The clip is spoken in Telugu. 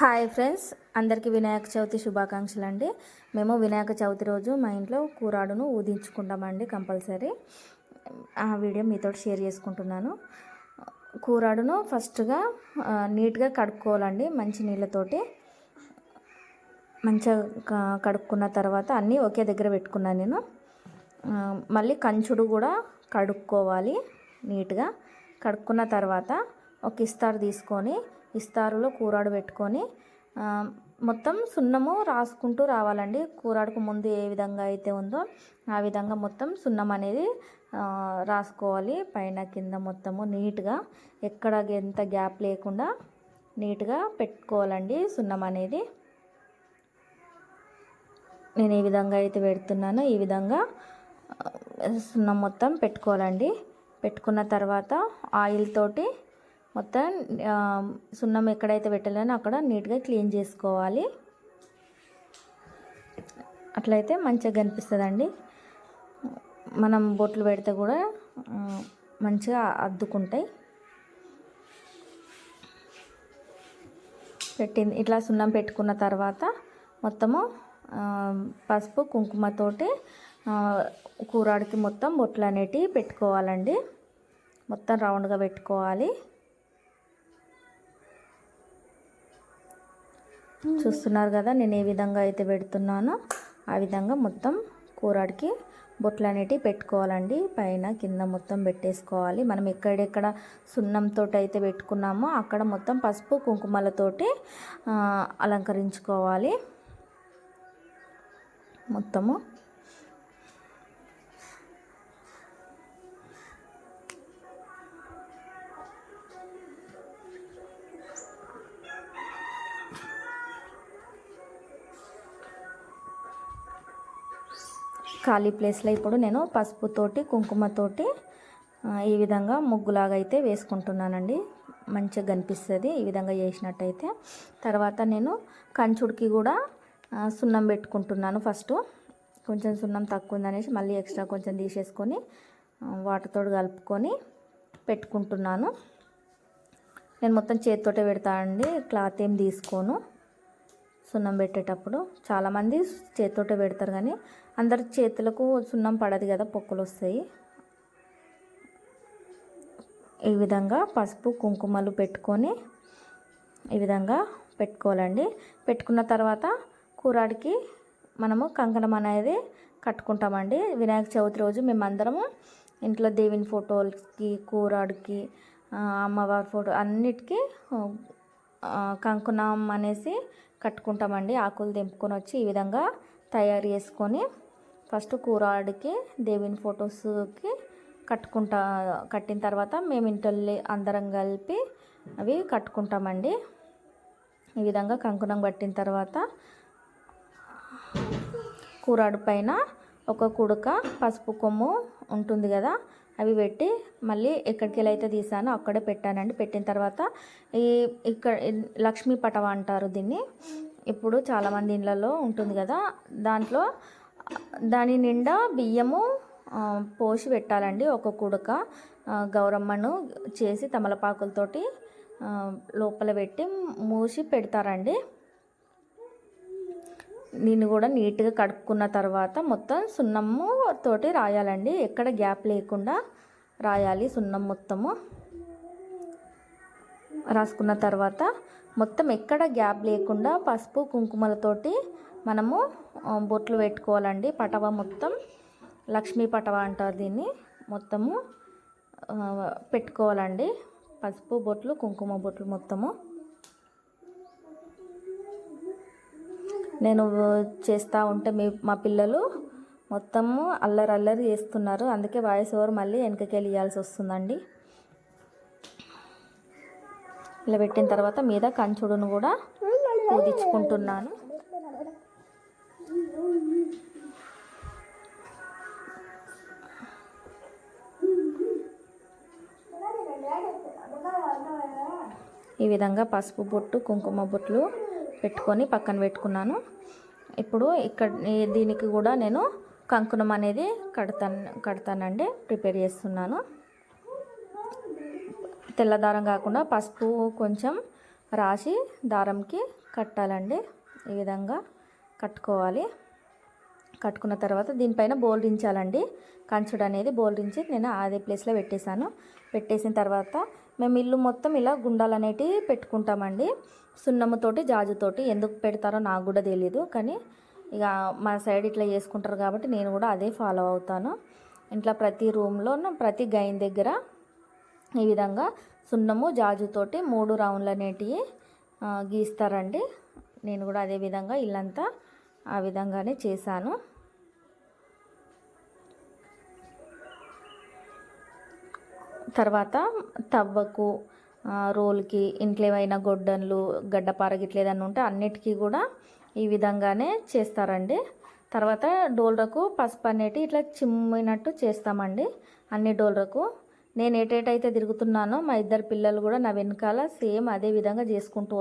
హాయ్ ఫ్రెండ్స్ అందరికీ వినాయక చవితి శుభాకాంక్షలు అండి మేము వినాయక చవితి రోజు మా ఇంట్లో కూరాడును ఊదించుకుంటామండి కంపల్సరీ. ఆ వీడియో మీతో షేర్ చేసుకుంటున్నాను. కూరాడును ఫస్ట్గా నీట్గా కడుక్కోవాలండి మంచి నీళ్ళతోటి. మంచిగా కడుక్కున్న తర్వాత అన్నీ ఒకే దగ్గర పెట్టుకున్నాను నేను. మళ్ళీ కంచుడు కూడా కడుక్కోవాలి నీట్గా. కడుక్కున్న తర్వాత ఒక ఇస్తారు తీసుకొని ఇస్తారులో కూరాడు పెట్టుకొని మొత్తం సున్నము రాసుకుంటూ రావాలండి. కూరాడుకు ముందు ఏ విధంగా అయితే ఉందో ఆ విధంగా మొత్తం సున్నం అనేది రాసుకోవాలి. పైన కింద మొత్తము నీట్గా ఎక్కడ ఎంత గ్యాప్ లేకుండా నీట్గా పెట్టుకోవాలండి సున్నం అనేది. నేను ఈ విధంగా అయితే పెడుతున్నానో. ఈ విధంగా సున్నం మొత్తం పెట్టుకోవాలండి. పెట్టుకున్న తర్వాత ఆయిల్ తోటి మొత్తం సున్నం ఎక్కడైతే పెట్టాలని అక్కడ నీట్గా క్లీన్ చేసుకోవాలి. అట్లయితే మంచిగా కనిపిస్తుందండి. మనం బొట్లు పెడితే కూడా మంచిగా అద్దుకుంటాయి. పెట్టింది ఇట్లా సున్నం పెట్టుకున్న తర్వాత మొత్తము పసుపు కుంకుమతోటి కూరాడికి మొత్తం బొట్లు అనేటివి పెట్టుకోవాలండి. మొత్తం రౌండ్గా పెట్టుకోవాలి. చూస్తున్నారు కదా నేను ఏ విధంగా అయితే పెడుతున్నానో ఆ విధంగా మొత్తం కూరడికి బొట్లు అనేటివి పెట్టుకోవాలండి. పైన కింద మొత్తం పెట్టేసుకోవాలి. మనం ఎక్కడెక్కడ సున్నంతో అయితే పెట్టుకున్నామో అక్కడ మొత్తం పసుపు కుంకుమలతోటి అలంకరించుకోవాలి. మొత్తము ఖాళీ ప్లేస్లో ఇప్పుడు నేను పసుపుతోటి కుంకుమతోటి ఈ విధంగా ముగ్గులాగా అయితే వేసుకుంటున్నానండి. మంచిగా కనిపిస్తుంది ఈ విధంగా చేసినట్టయితే. తర్వాత నేను కంచుడికి కూడా సున్నం పెట్టుకుంటున్నాను ఫస్ట్. కొంచెం సున్నం తక్కువ ఉందనేసి మళ్ళీ ఎక్స్ట్రా కొంచెం తీసేసుకొని వాటర్తో కలుపుకొని పెట్టుకుంటున్నాను. నేను మొత్తం చేతితోటే పెడతానండి క్లాత్ ఏం తీసుకోను. సున్నం పెట్టేటప్పుడు చాలామంది చేతితోటే పెడతారు కానీ అందరి చేతులకు సున్నం పడదు కదా పొక్కులు వస్తాయి. ఈ విధంగా పసుపు కుంకుమలు పెట్టుకొని ఈ విధంగా పెట్టుకోవాలండి. పెట్టుకున్న తర్వాత కూరాడికి మనము కంకణం అనేది కట్టుకుంటామండి. వినాయక చవితి రోజు మేమందరము ఇంట్లో దేవుని ఫోటోలకి కూరాడికి అమ్మవారి ఫోటో అన్నిటికీ కంకుణం కంకణం అనేసి కట్టుకుంటామండి. ఆకులు తెంపుకొని వచ్చి ఈ విధంగా తయారు చేసుకొని ఫస్ట్ కూరాడికి దేవుని ఫొటోస్కి కట్టుకుంటా కట్టిన తర్వాత మేము ఇంట్లో అందరం కలిపి అవి కట్టుకుంటామండి. ఈ విధంగా కంకుణం కట్టిన తర్వాత కూరాడు పైన ఒక కుడక పసుపు కొమ్ము ఉంటుంది కదా అవి పెట్టి మళ్ళీ ఎక్కడికి వెళ్ళి అయితే తీసానో అక్కడే పెట్టానండి. పెట్టిన తర్వాత ఈ ఇక్కడ లక్ష్మీ పటవ అంటారు దీన్ని. ఇప్పుడు చాలామంది ఇళ్ళలో ఉంటుంది కదా దాంట్లో దాని నిండా బియ్యము పోసి పెట్టాలండి. ఒక కుడక గౌరమ్మను చేసి తమలపాకులతోటి లోపల పెట్టి మూసి పెడతారండి. దీన్ని కూడా నీట్గా కడుక్కున్న తర్వాత మొత్తం సున్నము తోటి రాయాలండి. ఎక్కడ గ్యాప్ లేకుండా రాయాలి సున్నం మొత్తము. రాసుకున్న తర్వాత మొత్తం ఎక్కడ గ్యాప్ లేకుండా పసుపు కుంకుమలతోటి మనము బొట్లు పెట్టుకోవాలండి. పటవ మొత్తం లక్ష్మీ పటవ అంటారు దీన్ని. మొత్తము పెట్టుకోవాలండి. పసుపు బొట్లు కుంకుమ బొట్లు మొత్తము. నేను చేస్తూ ఉంటే మీ మా పిల్లలు మొత్తము అల్లరి అల్లరి చేస్తున్నారు. అందుకే వాయిస్ ఓవర్ మళ్ళీ వెనకకి వెళ్ళాల్సి వస్తుందండి. ఇలా పెట్టిన తర్వాత మీద కంచుడును కూడా పూజించుకుంటున్నాను. ఈ విధంగా పసుపు బొట్టు కుంకుమ బొట్లు పెట్టుకొని పక్కన పెట్టుకున్నాను. ఇప్పుడు ఇక్కడ దీనికి కూడా నేను కంకుణం అనేది కడతాను కడతానండి ప్రిపేర్ చేస్తున్నాను. తెల్లదారం కాకుండా పసుపు కొంచెం రాసి దారంకి కట్టాలండి. ఈ విధంగా కట్టుకోవాలి. కట్టుకున్న తర్వాత దీనిపైన బోల్డించాలండి కంచుడు అనేది బోల్డించి నేను అదే ప్లేస్లో పెట్టేశాను. పెట్టేసిన తర్వాత మేము ఇల్లు మొత్తం ఇలా గుండాలు అనేటివి పెట్టుకుంటామండి. సున్నముతోటి జాజుతోటి ఎందుకు పెడతారో నాకు కూడా తెలియదు కానీ ఇక మా సైడ్ ఇట్లా చేసుకుంటారు కాబట్టి నేను కూడా అదే ఫాలో అవుతాను. ఇంట్లో ప్రతి రూమ్లో ప్రతి గైన్ దగ్గర ఈ విధంగా సున్నము జాజుతోటి మూడు రౌండ్లు అనేటివి గీస్తారండి. నేను కూడా అదే విధంగా ఇల్లంతా ఆ విధంగానే చేశాను. తర్వాత తవ్వకు రోల్కి ఇంట్లో ఏమైనా గొడ్డన్లు గడ్డపార ఇట్లా ఏదైనా ఉంటే అన్నిటికీ కూడా ఈ విధంగానే చేస్తారండి. తర్వాత డోల్రకు పసుపు అనేటి ఇట్లా చిమ్మినట్టు చేస్తామండి అన్ని డోల్రకు. నేను ఏటేటైతే తిరుగుతున్నానో మా ఇద్దరు పిల్లలు కూడా నా వెనకాల సేమ్ అదే విధంగా చేసుకుంటూ